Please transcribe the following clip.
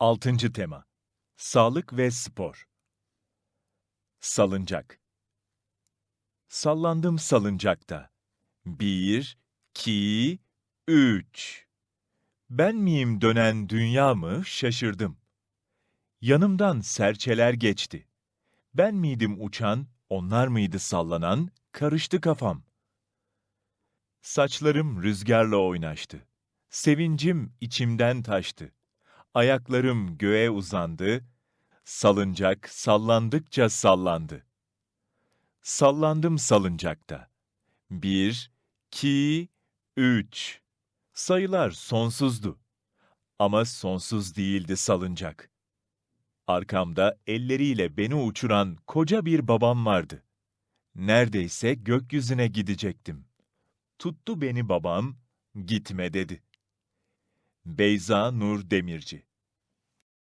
Altıncı tema. Sağlık ve spor. Salıncak. Sallandım salıncakta. Bir, iki, üç. Ben miyim dönen dünya mı şaşırdım. Yanımdan serçeler geçti. Ben miydim uçan, onlar mıydı sallanan, karıştı kafam. Saçlarım rüzgarla oynaştı. Sevincim içimden taştı. Ayaklarım göğe uzandı. Salıncak sallandıkça sallandı. Sallandım salıncakta. Bir, iki, üç. Sayılar sonsuzdu. Ama sonsuz değildi salıncak. Arkamda elleriyle beni uçuran koca bir babam vardı. Neredeyse gökyüzüne gidecektim. Tuttu beni babam, gitme dedi. Beyza Nur Demirci